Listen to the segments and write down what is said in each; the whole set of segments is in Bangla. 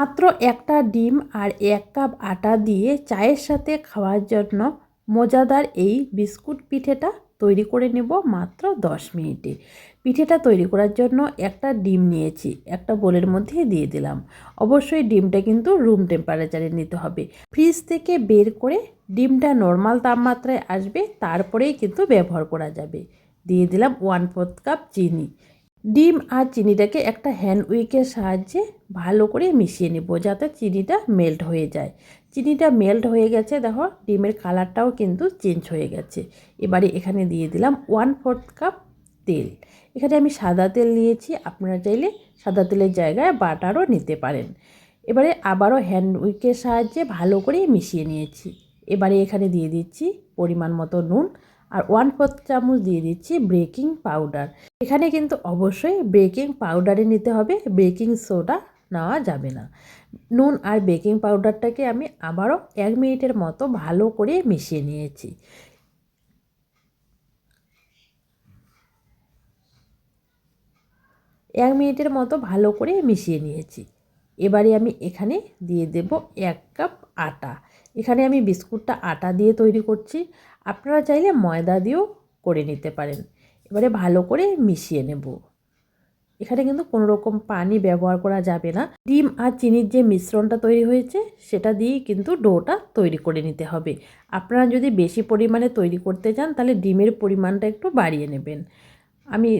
মাত্র একটা ডিম আর এক কাপ আটা দিয়ে চায়ের সাথে খাওয়ার জন্য মজাদার এই বিস্কুট পিঠেটা তৈরি করে নেব মাত্র 10 মিনিটে। পিঠেটা তৈরি করার জন্য একটা ডিম নিয়েছি, একটা বোলের মধ্যে দিয়ে দিলাম। অবশ্যই ডিমটা কিন্তু রুম টেম্পারেচারে নিতে হবে। ফ্রিজ থেকে বের করে ডিমটা নর্মাল তাপমাত্রায় আসবে, তারপরেই কিন্তু ব্যবহার করা যাবে। দিয়ে দিলাম ওয়ান ফোর্থ কাপ চিনি। ডিম আর চিনিটাকে একটা হ্যান্ড উইকের সাহায্যে ভালো করে মিশিয়ে নেব যাতে চিনিটা মেল্ট হয়ে যায়। চিনিটা মেল্ট হয়ে গেছে, দেখো, ডিমের কালারটাও কিন্তু চেঞ্জ হয়ে গেছে। এবারে এখানে দিয়ে দিলাম ওয়ান ফোর্থ কাপ তেল। এখানে আমি সাদা তেল নিয়েছি, আপনারা চাইলে সাদা তেলের জায়গায় বাটারও নিতে পারেন। এবারে আবারও হ্যান্ড উইকের সাহায্যে ভালো করে মিশিয়ে নিয়েছি। এবারে এখানে দিয়ে দিচ্ছি পরিমাণ মতো নুন। আর ওয়ান ফোর্থ চামচ দিয়ে দিচ্ছি বেকিং পাউডার এখানে কিন্তু অবশ্যই বেকিং পাউডারে নিতে হবে বেকিং সোডা নেওয়া যাবে না। নুন আর বেকিং পাউডারটাকে আমি আবারও এক মিনিটের মতো ভালো করে মিশিয়ে নিয়েছি। এক মিনিটের মতো ভালো করে মিশিয়ে নিয়েছি। এবারে আমি এখানে দিয়ে দেব এক কাপ আটা। এখানে আমি বিস্কুটটা আটা দিয়ে তৈরি করছি। আপনারা চাইলে ময়দা দিয়েও করে নিতে পারেন। এবারে ভালো করে মিশিয়ে নেব। এখানে কিন্তু কোনো রকম পানি ব্যবহার করা যাবে না। ডিম আর চিনির যে মিশ্রণটা তৈরি হয়েছে, সেটা দিয়েই কিন্তু ডোটা তৈরি করে নিতে হবে। আপনারা যদি বেশি পরিমাণে তৈরি করতে চান, তাহলে ডিমের পরিমাণটা একটু বাড়িয়ে নেবেন। আমি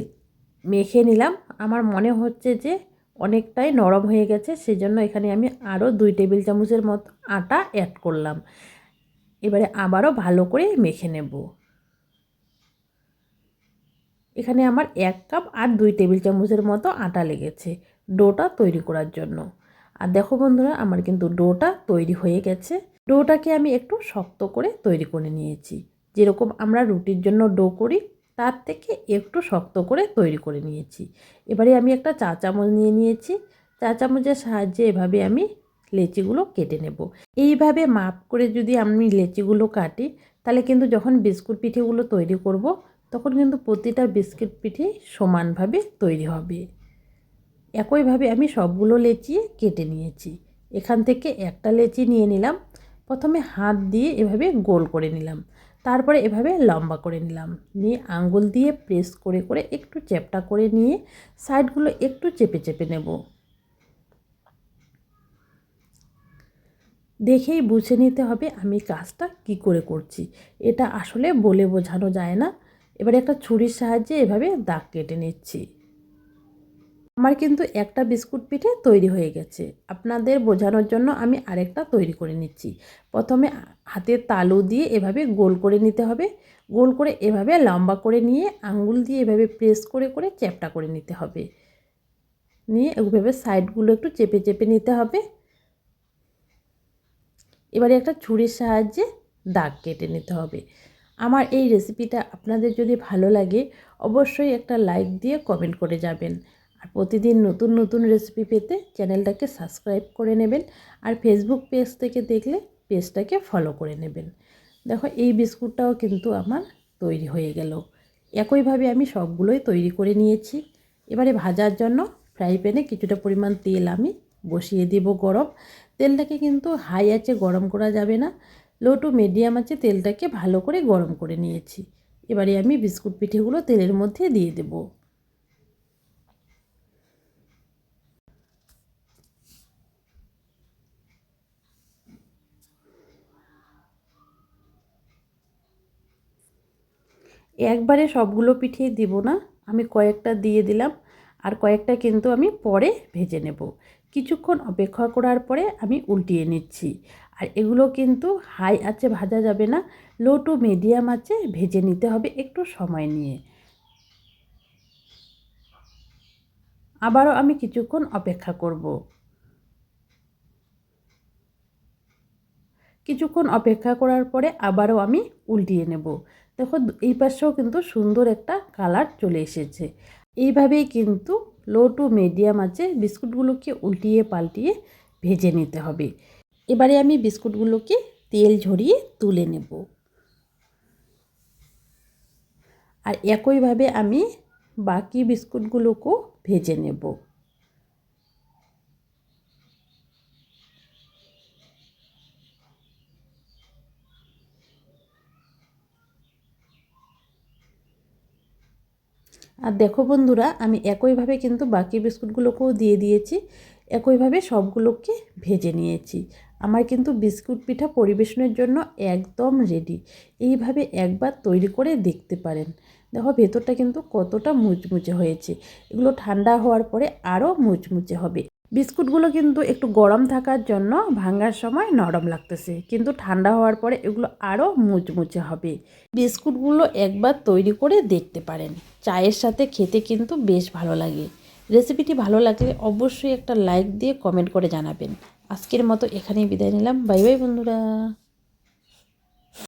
মেখে নিলাম। আমার মনে হচ্ছে যে অনেকটাই নরম হয়ে গেছে, সেজন্য এখানে আমি আরও দুই টেবিল চামচের মতো আটা অ্যাড করলাম। এবারে আবারও ভালো করে মেখে নেব। এখানে আমার এক কাপ আর দুই টেবিল চামচের মতো আটা লেগেছে ডোটা তৈরি করার জন্য। আর দেখো বন্ধুরা, আমার কিন্তু ডোটা তৈরি হয়ে গেছে। ডোটাকে আমি একটু শক্ত করে তৈরি করে নিয়েছি। যেরকম আমরা রুটির জন্য ডো করি তার থেকে একটু শক্ত করে তৈরি করে নিয়েছি। এবারে আমি একটা চা চামচ নিয়ে নিয়েছি। চা চামচের সাহায্যে এভাবে আমি লেচিগুলো কেটে নেব। এইভাবে মাপ করে যদি আমি লেচিগুলো কাটি, তাহলে কিন্তু যখন বিস্কুট পিঠেগুলো তৈরি করব, তখন কিন্তু প্রতিটা বিস্কুট পিঠে সমানভাবে তৈরি হবে। একইভাবে আমি সবগুলো লেচি কেটে নিয়েছি। এখান থেকে একটা লেচি নিয়ে নিলাম। প্রথমে হাত দিয়ে এভাবে গোল করে নিলাম। তারপরে এভাবে লম্বা করে নিলাম। নিয়ে আঙ্গুল দিয়ে প্রেস করে করে একটু চ্যাপটা করে নিয়ে সাইডগুলো একটু চেপে চেপে নেব। দেখেই বুঝে নিতে হবে আমি কাজটা কি করে করছি। এটা আসলে বলে বোঝানো যায় না। এবারে একটা ছুরির সাহায্যে এভাবে দাগ কেটে নিচ্ছি। আমার কিন্তু একটা বিস্কুট পিঠে তৈরি হয়ে গেছে। আপনাদের বোঝানোর জন্য আমি আরেকটা তৈরি করে নিচ্ছি। প্রথমে হাতে তালু দিয়ে এভাবে গোল করে নিতে হবে। গোল করে এভাবে লম্বা করে নিয়ে আঙ্গুল দিয়ে এভাবে প্রেস করে করে চ্যাপটা করে নিতে হবে। নিয়ে এভাবে সাইডগুলো একটু চেপে চেপে নিতে হবে। এবারে একটা ছুরির সাহায্যে দাগ কেটে নিতে হবে। আমার এই রেসিপিটা আপনাদের যদি ভালো লাগে, অবশ্যই একটা লাইক দিয়ে কমেন্ট করে যাবেন। আর প্রতিদিন নতুন নতুন রেসিপি পেতে চ্যানেলটাকে সাবস্ক্রাইব করে নেবেন আর ফেসবুক পেজ থেকে দেখলে পেজটাকে ফলো করে নেবেন। দেখো, এই বিস্কুটটাও কিন্তু আমার তৈরি হয়ে গেল। একইভাবে আমি সবগুলোই তৈরি করে নিয়েছি। এবারে ভাজার জন্য ফ্রাই প্যানে কিছুটা পরিমাণ তেল আমি বসিয়ে দেব গরম। তেলটাকে কিন্তু হাই আছে গরম করা যাবে না। লো টু মিডিয়াম আছে তেলটাকে ভালো করে গরম করে নিয়েছি। এবারে আমি বিস্কুট পিঠেগুলো তেলের মধ্যে দিয়ে দেব। একবারে সবগুলো পিঠে দিব না। আমি কয়েকটা দিয়ে দিলাম আর কয়েকটা কিন্তু আমি পরে ভেজে নেব। কিছুক্ষণ অপেক্ষা করার পরে আমি উল্টিয়ে নিচ্ছি। আর এগুলো কিন্তু হাই আছে ভাজা যাবে না, লো টু মিডিয়াম আছে ভেজে নিতে হবে একটু সময় নিয়ে। আবারও আমি কিছুক্ষণ অপেক্ষা করব। কিছুক্ষণ অপেক্ষা করার পরে আবারও আমি উল্টিয়ে নেব। দেখো, এই পাশেও কিন্তু সুন্দর একটা কালার চলে এসেছে। এইভাবেই কিন্তু লো টু মিডিয়াম আছে বিস্কুটগুলোকে উল্টিয়ে পাল্টিয়ে ভেজে নিতে হবে। এবারে আমি বিস্কুটগুলোকে তেল ঝরিয়ে তুলে নেব। আর একইভাবে আমি বাকি বিস্কুটগুলোকেও ভেজে নেব। আর দেখো বন্ধুরা, আমি একইভাবে কিন্তু বাকি বিস্কুটগুলোকেও দিয়ে দিয়েছি। একইভাবে সবগুলোকে ভেজে নিয়েছি। আমার কিন্তু বিস্কুট পিঠা পরিবেশনের জন্য একদম রেডি এইভাবে একবার তৈরি করে দেখতে পারেন। দেখো, ভেতরটা কিন্তু কতটা মুচমুচে হয়েছে। এগুলো ঠান্ডা হওয়ার পরে আরও মুচমুচে হবে। বিস্কুটগুলো কিন্তু একটু গরম থাকার জন্য ভাঙার সময় নরম লাগতেছে। কিন্তু ঠান্ডা হওয়ার পরে এগুলো আরও মুচমুচে হবে। বিস্কুটগুলো একবার তৈরি করে দেখতে পারেন। চায়ের সাথে খেতে কিন্তু বেশ ভালো লাগে। রেসিপিটি ভালো লাগলে অবশ্যই একটা লাইক দিয়ে কমেন্ট করে জানাবেন। আজকের মতো এখানেই বিদায় নিলাম। বাই বাই বন্ধুরা।